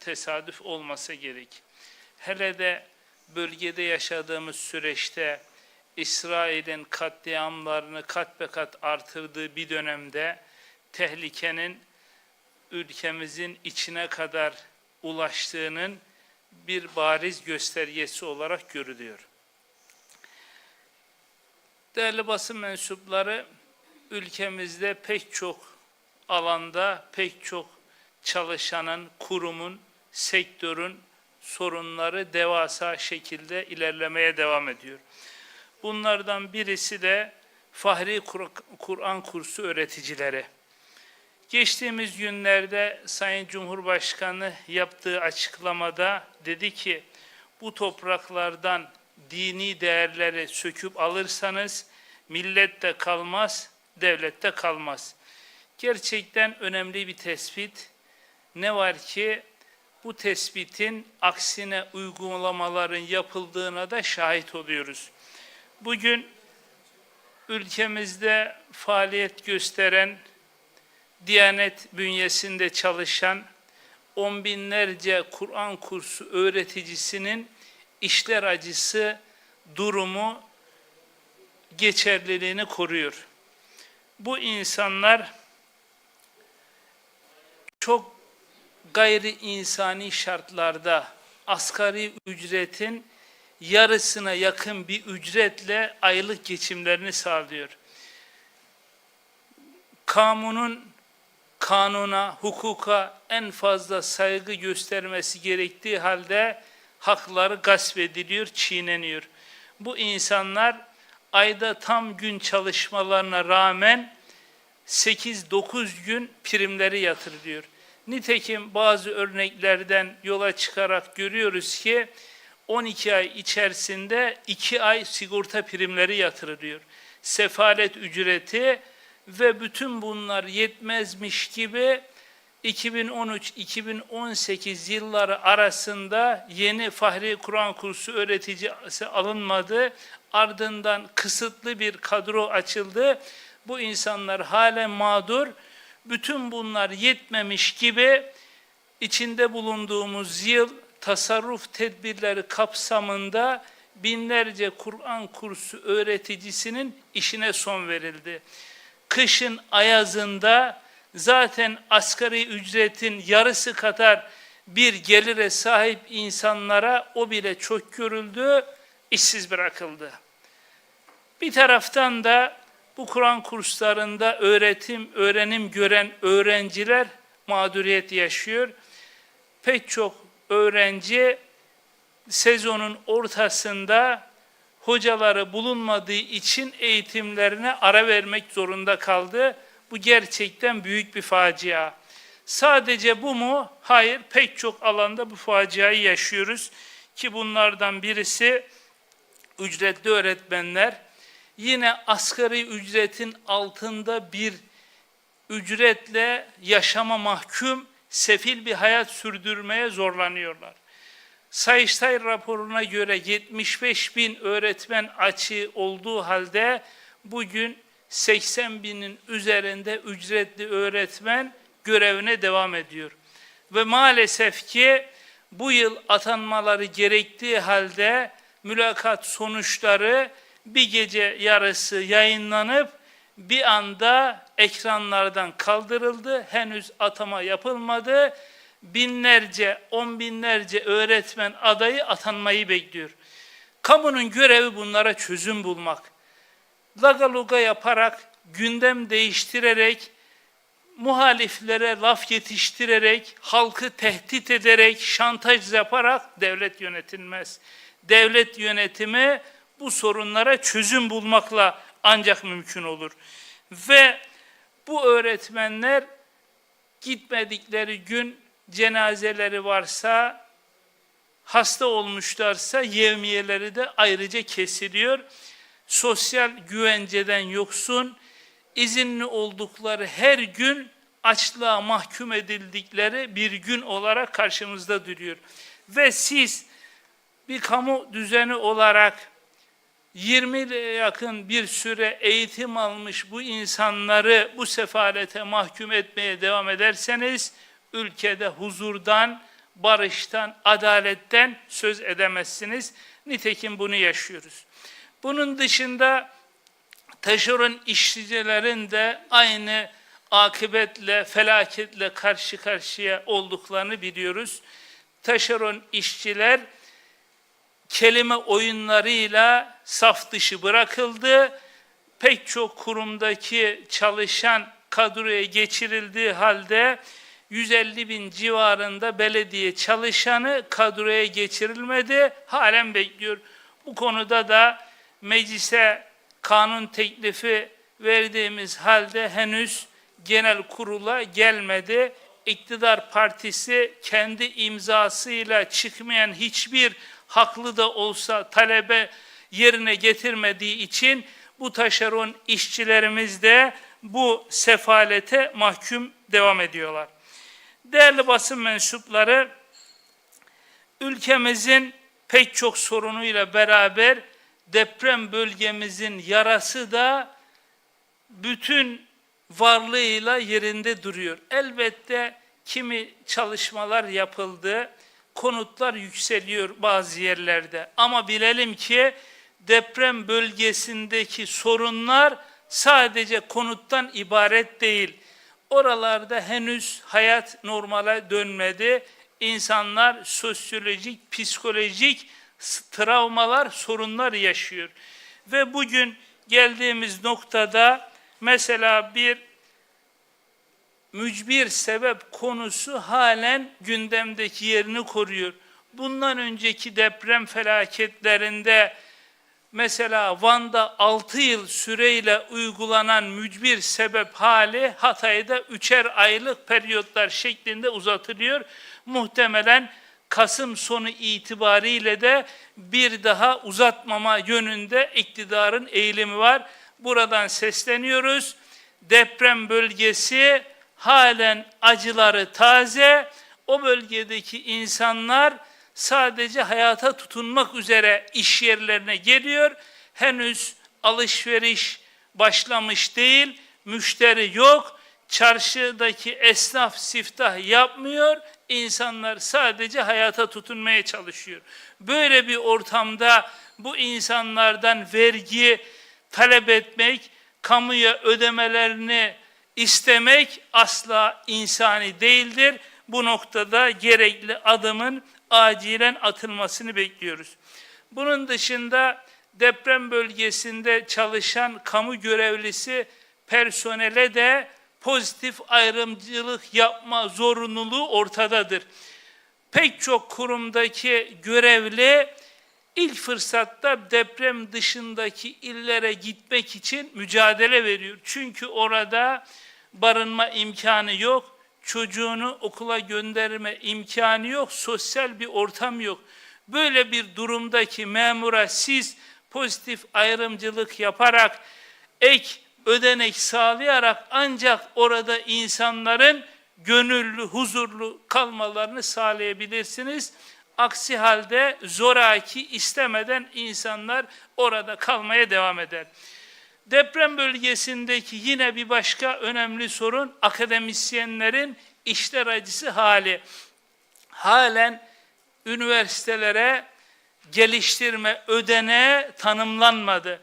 tesadüf olmasa gerek. Hele de bölgede yaşadığımız süreçte İsrail'in katliamlarını kat be kat artırdığı bir dönemde tehlikenin ülkemizin içine kadar ulaştığının bir bariz göstergesi olarak görülüyor. Değerli basın mensupları, ülkemizde pek çok alanda pek çok çalışanın, kurumun, sektörün sorunları devasa şekilde ilerlemeye devam ediyor. Bunlardan birisi de Fahri Kur- Kur'an kursu öğreticileri. Geçtiğimiz günlerde Sayın Cumhurbaşkanı yaptığı açıklamada dedi ki bu topraklardan dini değerleri söküp alırsanız millet de kalmaz, devlet de kalmaz. Gerçekten önemli bir tespit. Ne var ki bu tespitin aksine uygulamaların yapıldığına da şahit oluyoruz. Bugün ülkemizde faaliyet gösteren, Diyanet bünyesinde çalışan on binlerce Kur'an kursu öğreticisinin işler acısı durumu geçerliliğini koruyor. Bu insanlar çok gayri insani şartlarda asgari ücretin yarısına yakın bir ücretle aylık geçimlerini sağlıyor. Kamunun kanuna, hukuka en fazla saygı göstermesi gerektiği halde hakları gasp ediliyor, çiğneniyor. Bu insanlar ayda tam gün çalışmalarına rağmen 8-9 gün primleri yatırılıyor. Nitekim bazı örneklerden yola çıkarak görüyoruz ki 12 ay içerisinde 2 ay sigorta primleri yatırılıyor. Sefalet ücreti ve bütün bunlar yetmezmiş gibi 2013-2018 yılları arasında yeni Fahri Kur'an kursu öğreticisi alınmadı. Ardından kısıtlı bir kadro açıldı. Bu insanlar halen mağdur. Bütün bunlar yetmemiş gibi içinde bulunduğumuz yıl tasarruf tedbirleri kapsamında binlerce Kur'an kursu öğreticisinin işine son verildi. Kışın ayazında zaten asgari ücretin yarısı kadar bir gelire sahip insanlara o bile çok görüldü, işsiz bırakıldı. Bir taraftan da bu Kur'an kurslarında öğretim, öğrenim gören öğrenciler mağduriyet yaşıyor. Pek çok öğrenci sezonun ortasında hocaları bulunmadığı için eğitimlerine ara vermek zorunda kaldı. Bu gerçekten büyük bir facia. Sadece bu mu? Hayır, pek çok alanda bu faciayı yaşıyoruz ki bunlardan birisi ücretli öğretmenler yine asgari ücretin altında bir ücretle yaşama mahkum sefil bir hayat sürdürmeye zorlanıyorlar. Sayıştay raporuna göre 75 bin öğretmen açığı olduğu halde bugün 80 binin üzerinde ücretli öğretmen görevine devam ediyor. Ve maalesef ki bu yıl atanmaları gerektiği halde mülakat sonuçları bir gece yarısı yayınlanıp bir anda ekranlardan kaldırıldı. Henüz atama yapılmadı. Binlerce, on binlerce öğretmen adayı atanmayı bekliyor. Kamunun görevi bunlara çözüm bulmak. Lagaluga yaparak, gündem değiştirerek, muhaliflere laf yetiştirerek, halkı tehdit ederek, şantaj yaparak devlet yönetilmez. Devlet yönetimi bu sorunlara çözüm bulmakla ancak mümkün olur. Ve bu öğretmenler gitmedikleri gün cenazeleri varsa, hasta olmuşlarsa yevmiyeleri de ayrıca kesiliyor. Sosyal güvenceden yoksun, izinli oldukları her gün açlığa mahkum edildikleri bir gün olarak karşımızda duruyor. Ve siz bir kamu düzeni olarak 20 yakın bir süre eğitim almış bu insanları bu sefalete mahkum etmeye devam ederseniz ülkede huzurdan, barıştan, adaletten söz edemezsiniz. Nitekim bunu yaşıyoruz. Bunun dışında taşeron işçilerin de aynı akıbetle, felaketle karşı karşıya olduklarını biliyoruz. Taşeron işçiler kelime oyunlarıyla saf dışı bırakıldı. Pek çok kurumdaki çalışan kadroya geçirildiği halde 150 bin civarında belediye çalışanı kadroya geçirilmedi. Halen bekliyor. Bu konuda da meclise kanun teklifi verdiğimiz halde henüz genel kurula gelmedi. İktidar partisi kendi imzasıyla çıkmayan hiçbir haklı da olsa talebe yerine getirmediği için bu taşeron işçilerimiz de bu sefalete mahkum devam ediyorlar. Değerli basın mensupları, ülkemizin pek çok sorunuyla beraber deprem bölgemizin yarası da bütün varlığıyla yerinde duruyor. Elbette kimi çalışmalar yapıldı, konutlar yükseliyor bazı yerlerde. Ama bilelim ki deprem bölgesindeki sorunlar sadece konuttan ibaret değil. Oralarda henüz hayat normale dönmedi. İnsanlar sosyolojik, psikolojik travmalar, sorunlar yaşıyor. Ve bugün geldiğimiz noktada mesela bir mücbir sebep konusu halen gündemdeki yerini koruyor. Bundan önceki deprem felaketlerinde mesela Van'da 6 yıl süreyle uygulanan mücbir sebep hali Hatay'da üçer aylık periyotlar şeklinde uzatılıyor. Muhtemelen Kasım sonu itibariyle de bir daha uzatmama yönünde iktidarın eğilimi var. Buradan sesleniyoruz. Deprem bölgesi halen acıları taze. O bölgedeki insanlar sadece hayata tutunmak üzere iş yerlerine geliyor. Henüz alışveriş başlamış değil, müşteri yok. Çarşıdaki esnaf siftah yapmıyor. İnsanlar sadece hayata tutunmaya çalışıyor. Böyle bir ortamda bu insanlardan vergi talep etmek, kamuya ödemelerini istemek asla insani değildir. Bu noktada gerekli adımın acilen atılmasını bekliyoruz. Bunun dışında deprem bölgesinde çalışan kamu görevlisi personele de pozitif ayrımcılık yapma zorunluluğu ortadadır. Pek çok kurumdaki görevli ilk fırsatta deprem dışındaki illere gitmek için mücadele veriyor. Çünkü orada barınma imkanı yok, çocuğunu okula gönderme imkanı yok, sosyal bir ortam yok. Böyle bir durumdaki memura siz pozitif ayrımcılık yaparak ek ödenek sağlayarak ancak orada insanların gönüllü, huzurlu kalmalarını sağlayabilirsiniz. Aksi halde zoraki istemeden insanlar orada kalmaya devam eder. Deprem bölgesindeki yine bir başka önemli sorun akademisyenlerin işler acısı hali. Halen üniversitelere geliştirme ödeneğe tanımlanmadı.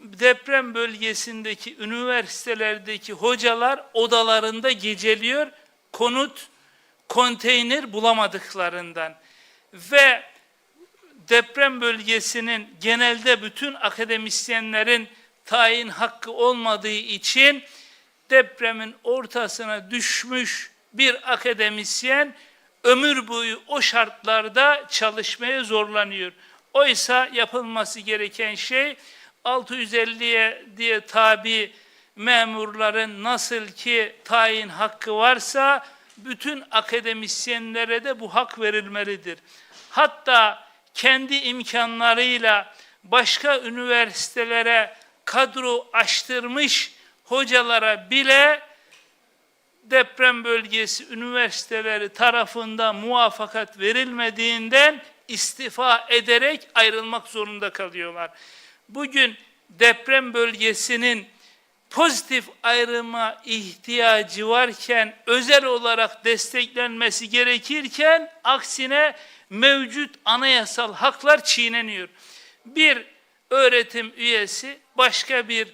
Deprem bölgesindeki üniversitelerdeki hocalar odalarında geceliyor, konut, konteyner bulamadıklarından ve deprem bölgesinin genelde bütün akademisyenlerin tayin hakkı olmadığı için depremin ortasına düşmüş bir akademisyen ömür boyu o şartlarda çalışmaya zorlanıyor. Oysa yapılması gereken şey 650'ye diye tabi memurların nasıl ki tayin hakkı varsa bütün akademisyenlere de bu hak verilmelidir. Hatta kendi imkanlarıyla başka üniversitelere kadro açtırmış hocalara bile deprem bölgesi üniversiteleri tarafından muvaffakat verilmediğinden istifa ederek ayrılmak zorunda kalıyorlar. Bugün deprem bölgesinin pozitif ayrıma ihtiyacı varken özel olarak desteklenmesi gerekirken aksine mevcut anayasal haklar çiğneniyor. Bir öğretim üyesi başka bir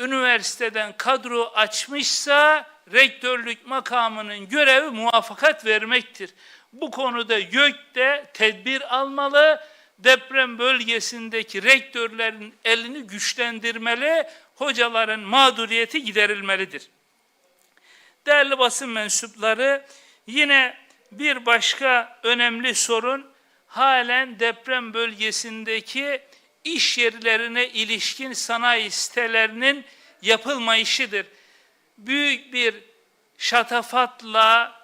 üniversiteden kadro açmışsa rektörlük makamının görevi muvaffakat vermektir. Bu konuda YÖK de tedbir almalı, deprem bölgesindeki rektörlerin elini güçlendirmeli, hocaların mağduriyeti giderilmelidir. Değerli basın mensupları, yine bir başka önemli sorun halen deprem bölgesindeki iş yerlerine ilişkin sanayi sitelerinin yapılmayışıdır. Büyük bir şatafatla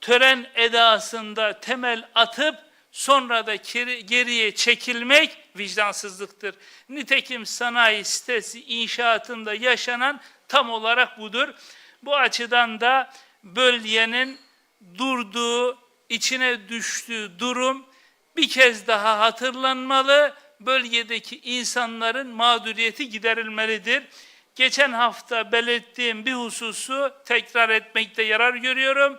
tören edasında temel atıp sonra da geri- geriye çekilmek vicdansızlıktır. Nitekim sanayi sitesi inşaatında yaşanan tam olarak budur. Bu açıdan da bölgenin durduğu, içine düştüğü durum bir kez daha hatırlanmalı. Bölgedeki insanların mağduriyeti giderilmelidir. Geçen hafta belirttiğim bir hususu tekrar etmekte yarar görüyorum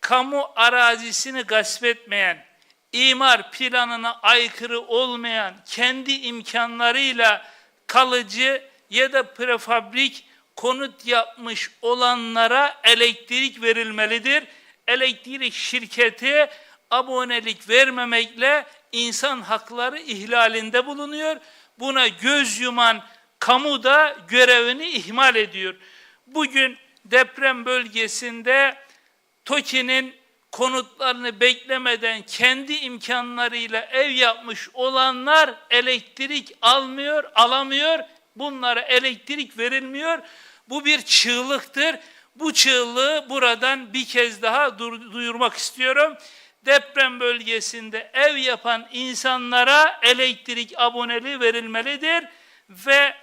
kamu arazisini gasp etmeyen, imar planına aykırı olmayan, kendi imkanlarıyla kalıcı ya da prefabrik konut yapmış olanlara elektrik verilmelidir. Elektrik şirketi abonelik vermemekle insan hakları ihlalinde bulunuyor. Buna göz yuman kamu da görevini ihmal ediyor. Bugün deprem bölgesinde TOKİ'nin konutlarını beklemeden kendi imkanlarıyla ev yapmış olanlar elektrik almıyor, alamıyor. Bunlara elektrik verilmiyor. Bu bir çığlıktır. Bu çığlığı buradan bir kez daha duyurmak istiyorum. Deprem bölgesinde ev yapan insanlara elektrik aboneliği verilmelidir ve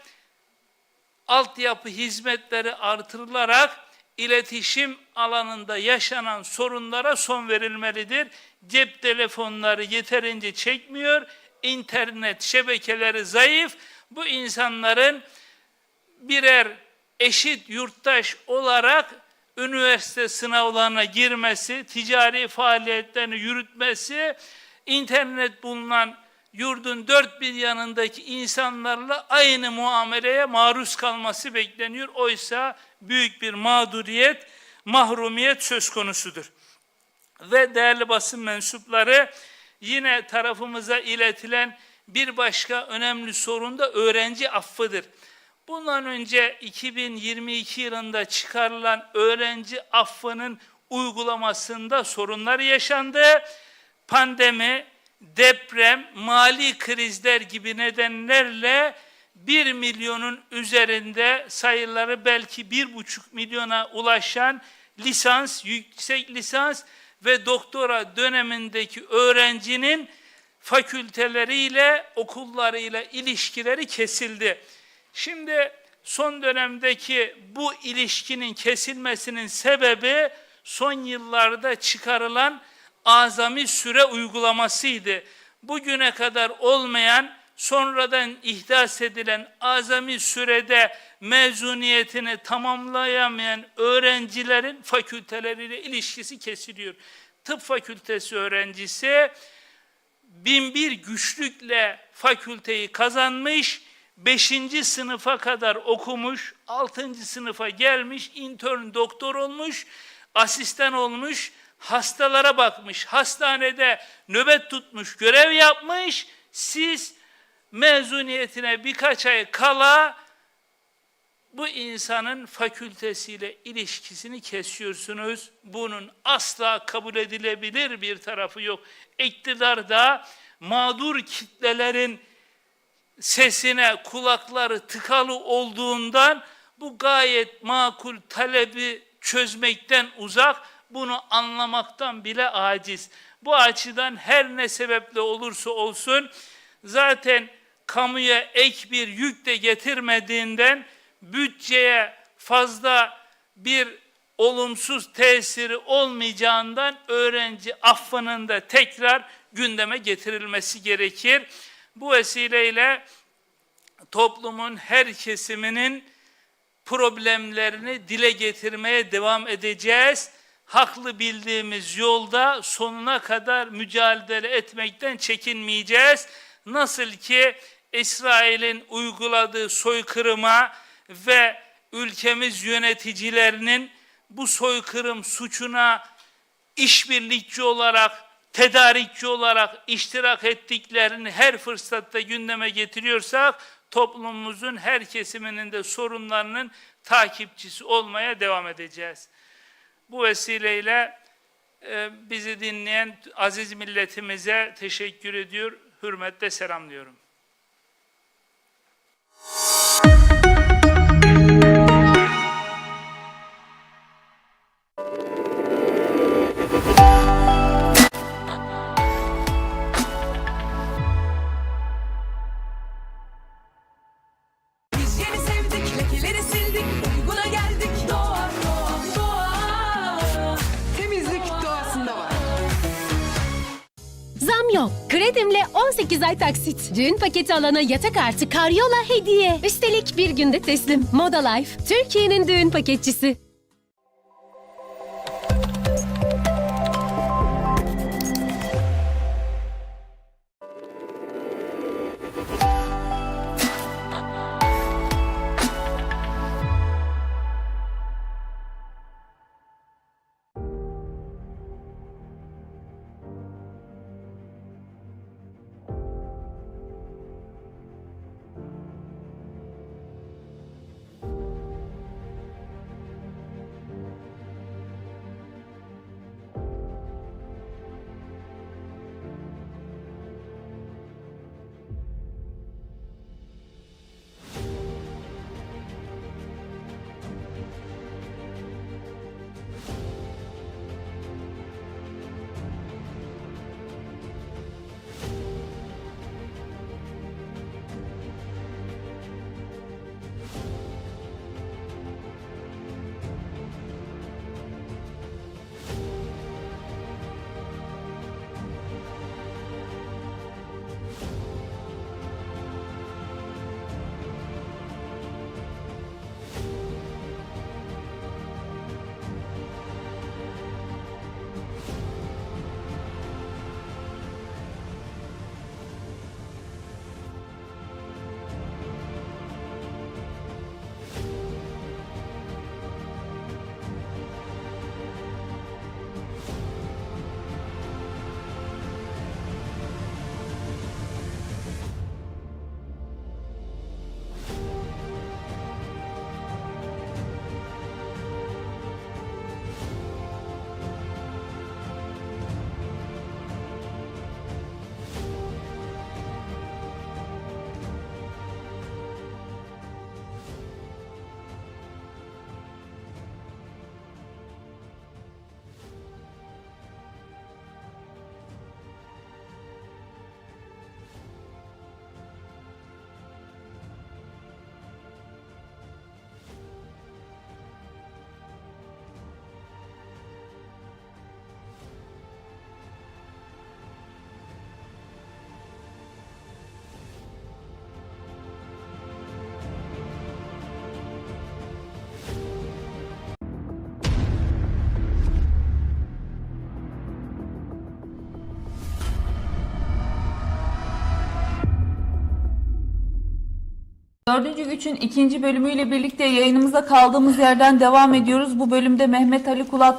altyapı hizmetleri artırılarak iletişim alanında yaşanan sorunlara son verilmelidir. Cep telefonları yeterince çekmiyor, internet şebekeleri zayıf. Bu insanların birer eşit yurttaş olarak üniversite sınavlarına girmesi, ticari faaliyetlerini yürütmesi, internet bulunan yurdun dört bir yanındaki insanlarla aynı muameleye maruz kalması bekleniyor. Oysa büyük bir mağduriyet, mahrumiyet söz konusudur. Ve değerli basın mensupları yine tarafımıza iletilen bir başka önemli sorun da öğrenci affıdır. Bundan önce 2022 yılında çıkarılan öğrenci affının uygulamasında sorunlar yaşandı. Pandemi, deprem, mali krizler gibi nedenlerle 1 milyonun üzerinde sayıları belki bir buçuk milyona ulaşan lisans, yüksek lisans ve doktora dönemindeki öğrencinin fakülteleriyle, okullarıyla ilişkileri kesildi. Şimdi son dönemdeki bu ilişkinin kesilmesinin sebebi son yıllarda çıkarılan azami süre uygulamasıydı. Bugüne kadar olmayan, sonradan ihdas edilen azami sürede mezuniyetini tamamlayamayan öğrencilerin fakülteleriyle ilişkisi kesiliyor. Tıp fakültesi öğrencisi binbir güçlükle fakülteyi kazanmış, beşinci sınıfa kadar okumuş, altıncı sınıfa gelmiş, intern doktor olmuş, asistan olmuş, hastalara bakmış, hastanede nöbet tutmuş, görev yapmış. Siz mezuniyetine birkaç ay kala bu insanın fakültesiyle ilişkisini kesiyorsunuz. Bunun asla kabul edilebilir bir tarafı yok. İktidarda mağdur kitlelerin sesine kulakları tıkalı olduğundan bu gayet makul talebi çözmekten uzak, bunu anlamaktan bile aciz. Bu açıdan her ne sebeple olursa olsun zaten kamuya ek bir yük de getirmediğinden bütçeye fazla bir olumsuz tesiri olmayacağından öğrenci affının da tekrar gündeme getirilmesi gerekir. Bu vesileyle toplumun her kesiminin problemlerini dile getirmeye devam edeceğiz. Haklı bildiğimiz yolda sonuna kadar mücadele etmekten çekinmeyeceğiz. Nasıl ki İsrail'in uyguladığı soykırıma ve ülkemiz yöneticilerinin bu soykırım suçuna işbirlikçi olarak, tedarikçi olarak iştirak ettiklerini her fırsatta gündeme getiriyorsak toplumumuzun her kesiminin de sorunlarının takipçisi olmaya devam edeceğiz. Bu vesileyle e, bizi dinleyen aziz milletimize teşekkür ediyor, hürmetle selamlıyorum. Zam yok. Kredimle 18 ay taksit. Düğün paketi alana yatak artı karyola hediye. Üstelik bir günde teslim. Moda Life. Türkiye'nin düğün paketçisi. Dördüncü Güç'ün ikinci bölümüyle birlikte yayınımıza kaldığımız yerden devam ediyoruz. Bu bölümde Mehmet Ali Kulat